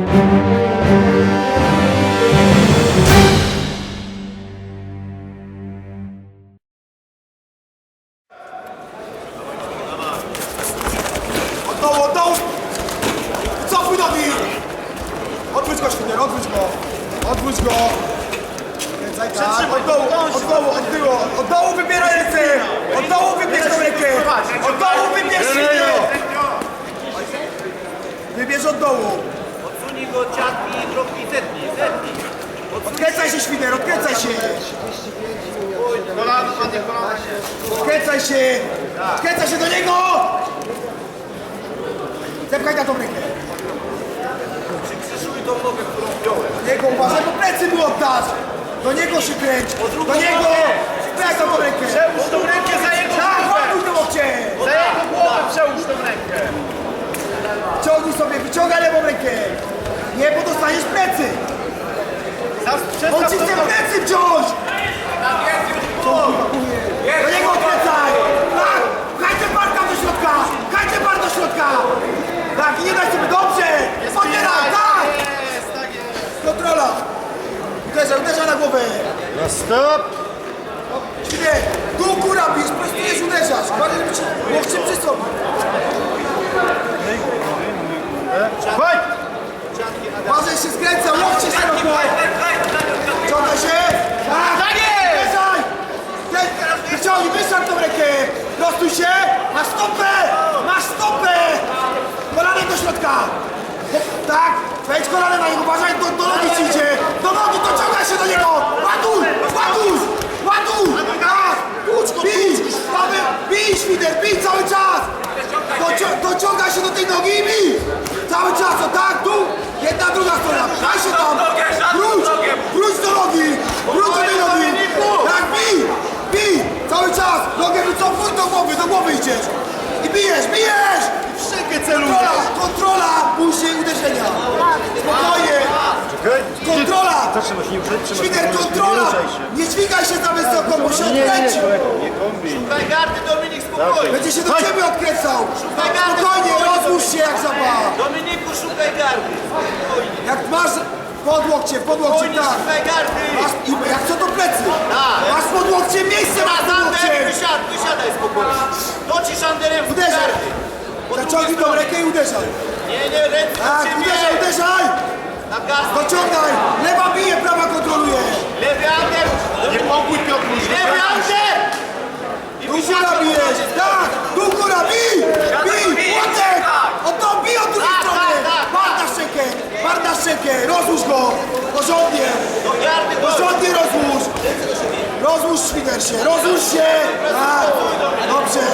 Od dołu, od dołu! Cofuj nogi! Odwróć go, Świder, odwróć go! Odwróć go! Kręcaj tak, od dołu, od dołu, od tyłu! Od dołu wybieraj ręce! Od dołu wybierz rękę! Od dołu wybierz Świder! Wybierz od dołu! Go ciatki i kropki zetnij, zetnij. Odkręcaj się, Świder, odkręcaj się! Kolano, się. Odkręcaj się! Odkręcaj się do niego! Zepchaj na tą rękę! Przykrzyżuj tą nogę, którą wziąłem. Do niego uważaj, bo plecy mu oddasz! Do niego się kręć! Do niego! Przejdź na tą rękę! Przełóż tą rękę za jego Tak, głowę. ładuj to łokcie! Za jego głowę przełóż tą rękę. Ciągnij sobie, wyciągaj lewą rękę! Dostaniesz plecy! On ci chce plecy wziąć! Do niego odkręcaj! Tak! Pchajcie barka do środka! Pchajcie do środka! Tak, i nie daj sobie, dobrze! Podbieraj, tak! Jest, tak jest. Kontrola! Uderzaj, uderzaj na głowę! Stop! Świnie, tu góra bijesz, prostujesz, uderzasz! Bardziej żeby ci łokcie przy sobie! Chodź! Uważaj się skręca, łokcie szeroko! Ciągaj się! Tak! Tak jest! Uderzaj! Ty- Wyciągnij, wyszar tą rękę! Prostuj się! Masz stopę! Masz stopę! Kolanem do środka! Tak! Wejdź kolanem na niego, uważaj, do nogi idzie! Do nogi, dociągaj się do niego! Ładuj! Ładuj! Ładuj! Tak! Bij! Paweł, bij, Świder, bij cały czas! Docio dociągaj się do tej nogi i bij! Cały czas, o tak, tu! Jedna, druga strona, daj się tam! Wróć! Wróć do nogi! Wróć do tej nogi! Tak, bij! Bij! Cały czas! Nogę wycofuj do głowy, do głowy idziesz! I bijesz, bijesz! Wszędzie Kontrola, kontrola! Później uderzenia! Spokojnie! Kontrola! Zatrzymaj się, nie ruszaj, trzymaj Świder, się, kontrola! Nie dźwigaj się za wysoko, bo się Nie, nie, odkręci! nie, kolego, nie kombi. Szukaj gardy, Dominik, spokojnie. Będzie się do ciebie odkręcał! Spokojnie, rozłóż się jak żaba! Dominiku, szukaj gardy. Jak masz pod łokciem, pod łokciem, Spokojnie, tak! szukaj gardy. Masz, i jak co to plecy? Tak. Masz pod łokciem miejsce, masz pod Zander, łokciem! wysiad, wysiadaj spokojnie. To ci szanderem w Uderzaj! gardy. Zaciągnij tą rękę i uderzaj! Nie, nie, ręce Tak, uderzaj, uderzaj! Dociągaj! Lewa bije, prawa kontroluje! Lewy ander. Nie pokój Piotruś, nie Lewy ander. Tu góra bijesz! Tak! Tu góra, bij! Bij! Łotek! Od to bij od drugiej Tak, strony! tak, tak. Bar na szczękę! Bar na szczękę! Rozłóż go! Porządnie! Porządnie rozłóż! Rozłóż świder się! Rozłóż się! Tak! Dobrze!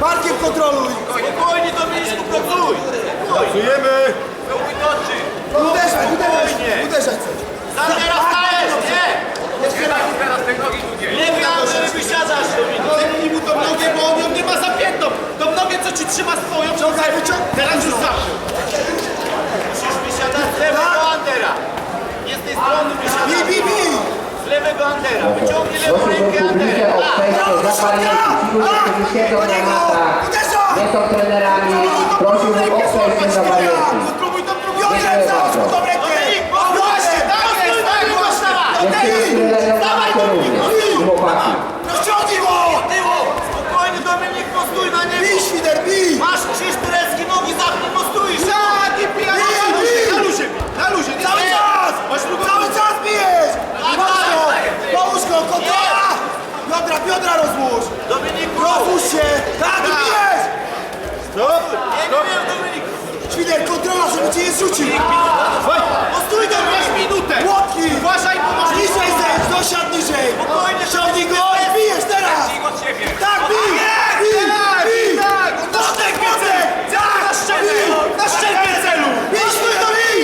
Barkiem kontroluj! Spokojnie, Dominiku, pracuj. Pracujemy! Spokój toczy. Uderzaj, uderzaj! Uderzaj coś! Zandera stajesz, nie. Lewy ander, wysiadasz, Dominik. Zepnij mu tą nogę, bo on ją nie ma zapiętą! Tą nogę, co ci trzyma swoją, Ciągaj, wyciągaj! teraz już zawsze! Musisz wysiadać z lewego Andera. Nie z tej strony wysiadać. bij, bij! Z lewego Andera. Wyciągnij lewą rękę Andera. Tak. Nie są trenerami, prosiłbym o kwestię zawalających. Spróbuj to Piotrek, załóż tą rękę! Właśnie, tak jest, tak jest! Dziewczyny z trenerem na macie również i chłopaki. Rozciągnij go! Tyłu. Spokojnie Dominik, postój na niego. Bij, świder, bij! Masz krzyż turecki, nogi zapnij, postoisz. Tak, i pijaj! Bij, Na luzie, bij! na luzie, na luzie! nie Cały nie. czas! Masz drugą Cały czas bijesz! Tak, Masz go! tak, tak. Połóż go, kontrola! Biodra, biodra rozłóż! Dominiku. Rozłóż się! Tak, i bijesz! Stop! Nie, nie wiem, Dominik. Świder, kontrola, żeby cię nie zrzucił! Postój do masz minutę! Łotki! Uważaj, bo masz Niżej zejdź, dosiadł niżej! Spokojnie, Ciągnij go i bijesz teraz! Tak, bij! Bij! Bij! tak! Młotek, młotek! Tak! Na szczękę! Bij! Na szczękę celu! Bij, świder, bij!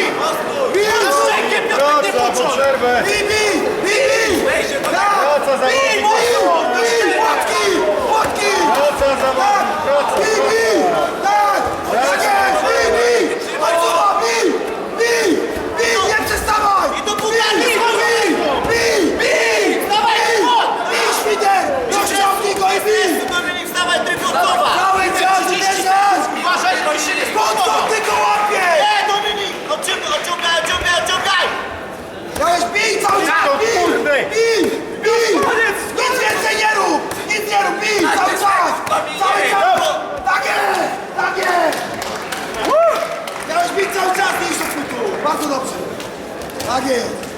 Bij! Na szczękę, Piotrek, nie poczuł! Bij, bij! Bij! Wejdzie do Tak! Praca za Bij, bij! Bij! Łotki! Łotki! Praca za Tak! Bij, bij! dalej! Bij! Bij! Nic więcej nie rób! Nic nie rób! Bij! Cały czas! Cały czas! Tak jest! Tak jest! Miałeś bić cały czas, nie tu! Bardzo dobrze! Tak jest!